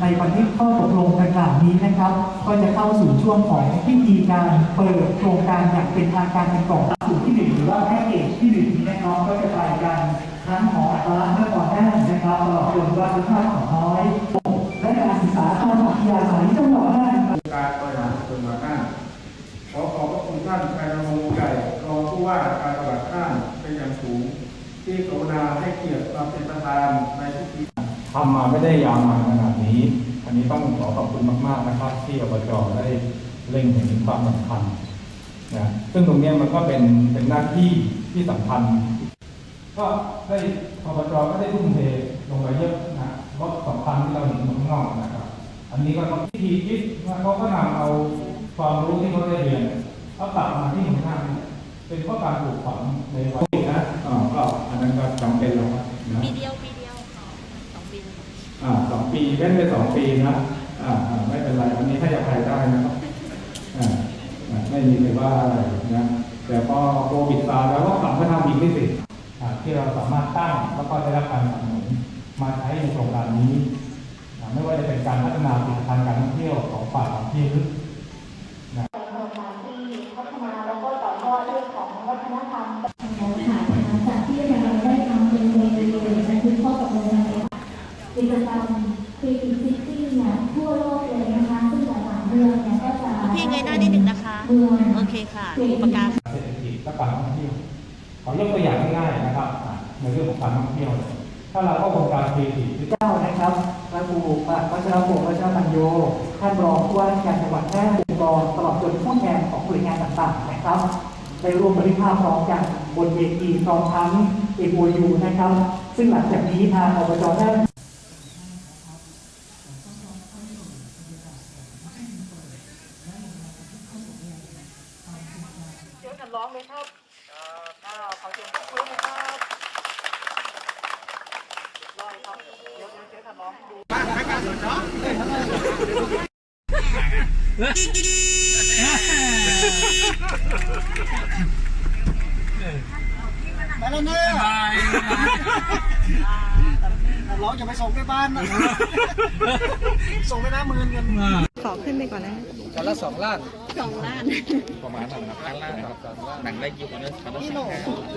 ในบันทึกข้อตกลงดังกล่าวนี้นะครับ ก็จะเข้าสู่ช่วงของพิธีการเปิดโครงการอย่างเป็นทางการกันก่อนสู่ที่หนึ่งหรือว่าแพ็กเกจที่หนึ่งนี้นะครับก็จะไปกันทั้งหออัตลักษณ์นครน่านนะครับตลอดจนวัดพระธาตุเขาน้อยและการศึกษาทางวิทยาศาสตร์จังหวัดน่านการบริหารส่วนจังหวัดน่าขอขอบพระคุณท่านนายนรงค์ใหญ่รองผู้ว่าการจังหวัดน่านเป็นอย่างสูง ที่กรุณาให้เกียรติมาเป็นประธานใน ทำมาไม่ได้ยาวนานขนาดนี้ อันนี้ต้องขอขอบคุณมาก ๆนะครับ ที่อบจได้เล็งเห็นถึงความสำคัญนะซึ่งตรงเนี้ยมันก็เป็นเป็นหน้าที่ที่สำคัญก็ได้อบจก็ได้ทุ่มเทลงไปเยอะนะรถสำคัญที่เราเห็นอยู่ข้างนอกนะครับ อันนี้ก็ต้องพิธีคิดว่าเขาก็นำเอาความรู้ที่เขาได้เรียนเอากลับมาที่หมู่บ้านเนี่ยเป็นข้อการปลูกฝังในวัยนะอ่าก็อันนั้นก็จำเป็นแล้วครับนะปีเดียวปีเดียวสองปี อ่าสอง ปีเล่นไปสองปีนะอ่าไม่เป็นไรอันนี้ให้อภัยได้นะครับอ่าไม่มีใครว่าอะไรนะแต่พอโควิดซาแล้วก็กลับมาทำอีกที่สิอ่าที่เราสามารถตั้งแล้วก็ได้รับการสนับสนุนมาใช้ในโครงการนี้อ่าไม่ว่าจะเป็นการพัฒนาผลิตภัณฑ์การท่องเที่ยวของฝ่ายของที่ลึกการที่พัฒนาแล้วก็ต่อยอดเรื่องของวัฒนธรรมแล้วค่ะจากที่เราไนิดหนึ่งนะคะเมืองโอเคค่ะอุปการเศรษฐกิจและการท่องเที่ยวขอยกตัวอย่างง่ายๆนะครับอ่าในเรื่องของการท่องเที่ยว ถ้าเราก็โครงการครีเอทีฟเจ้านะครับพระครูวัชรพงศ์วัชรปัญโยท่านรองผู้ว่าราชการจังหวัดแพร่องค์กรตลอดจนผู้แทนของหน่วยงานต่างๆนะครับได้ร่วมบริภาพพร้อมกันบนเวทีพร้อมทั้งเอโยูนะครับ ซึ่งหลังจากนี้ทางอบจได้เชิญกันร้องเลยครับอ่าขอเสียงปรบมือหนะครับรอครับเดี๋ยวเดี๋ยวเชิญกันร้องดู ไปแล้วเนอะร้องจะไปส่งไปบ้านนะ ส่งไปหน้ามือนกันข อขึ้นไปก่อนนะกันละสองล้านสองล้านประมาณนั้นครับล้านครับหนังได้ยิบนะครันี่โหล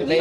เลย